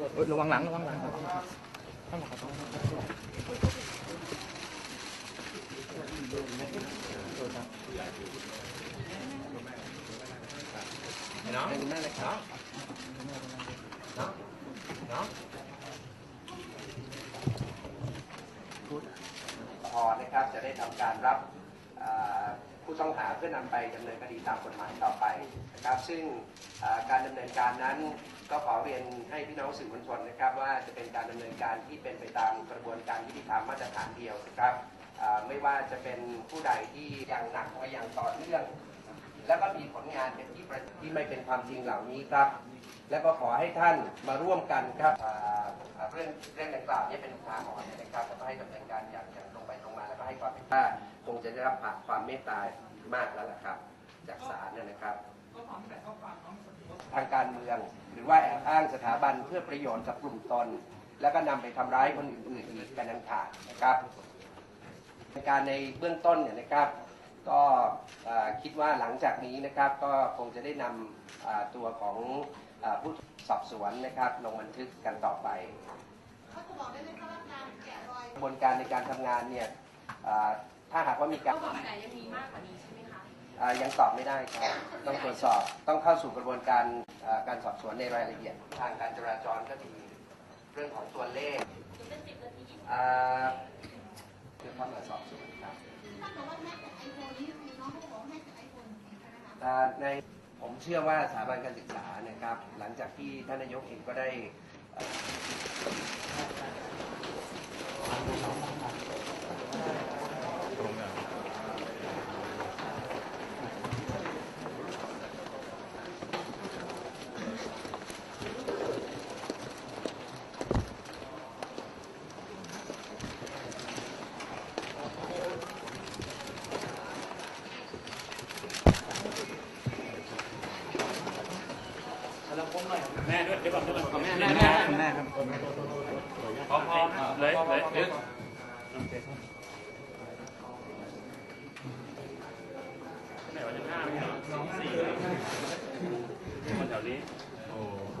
ระวังหลังระวังหลังน้องน้องน้องพอนะครับจะได้ทำการรับ ผู้ต้องหาเพื่อนำไปดำเนินคดีตามกฎหมายต่อไปนะครับ ซึ่งการดำเนินการนั้นก็ขอเรียนให้พี่น้องสื่อมวลชนนะครับ ว่าจะเป็นการดำเนินการที่เป็นไปตามกระบวนการยุติธรรมมาตรฐานเดียวนะครับไม่ว่าจะเป็นผู้ใดที่อย่างหนักหรือย่างต่อเนื่อง แล้วก็มีผลงานเป็นที่ประที่ไม่เป็นความจริงเหล่านี้ครับ แล้วก็ขอให้ท่านมาร่วมกันครับเรื่องเรื่องดังกล่าวนี้เป็นอุทาหรณ์นะครับแล้วก็ให้ดำเนินการอย่างอย่างตรงไปตรงมาแล้วก็ให้ความเป็นธรรม งจะได้รับความเมตตามากแล้วล่ะครับ จากศาลเนยนะครับ ทางการเมือง หรือว่าแอบอ้างสถาบันเพื่อประโยชน์กับกลุ่มตน แล้วก็นำไปทำร้ายคนอื่นๆอีกกันนันขาดนะครับในการในเบื้องต้นเนี่ยนะครับ ก็เอ่อคิดว่าหลังจากนี้นะครับ ก็คงจะได้นำอ่าตัวของอาผู้สอบสวนนะครับลงบันทึกกันต่อไปเขาจะบอกได้ไหมคะว่าการแกะรอยกระบวนการในการทำงานเนี่ยอ่า ถ้าหากว่ามีการก็บอกแต่ยังมีมากกว่านี้ใช่ไหมคะอ่ายังตอบไม่ได้ครับต้องตรวจสอบต้องเข้าสู่กระบวนการอ่าการสอบสวนในรายละเอียด ทางการจราจรก็ดีเรื่องของตัวเลขอ่าเพื่อเข้ามาสอบสวนครับถ้าบอกว่าแม่จากไอโฟนนี่คือน้องเขาบอกว่าแม่จากไอโฟนใช่ไหมคะอ่าในผมเชื่อว่าสถาบันการศึกษานะครับ หลังจากที่ท่านนายกเองก็ได้ แม่ด้วยเดี๋ยวบอนเดี๋ยวก่อนแม่แม่แม่คุณแม่ครับพอพอเลยเลยเดี๋ยวไหนวันที่ห้าไม่ใช่หรอสี่คนแถวนี้โอ้โห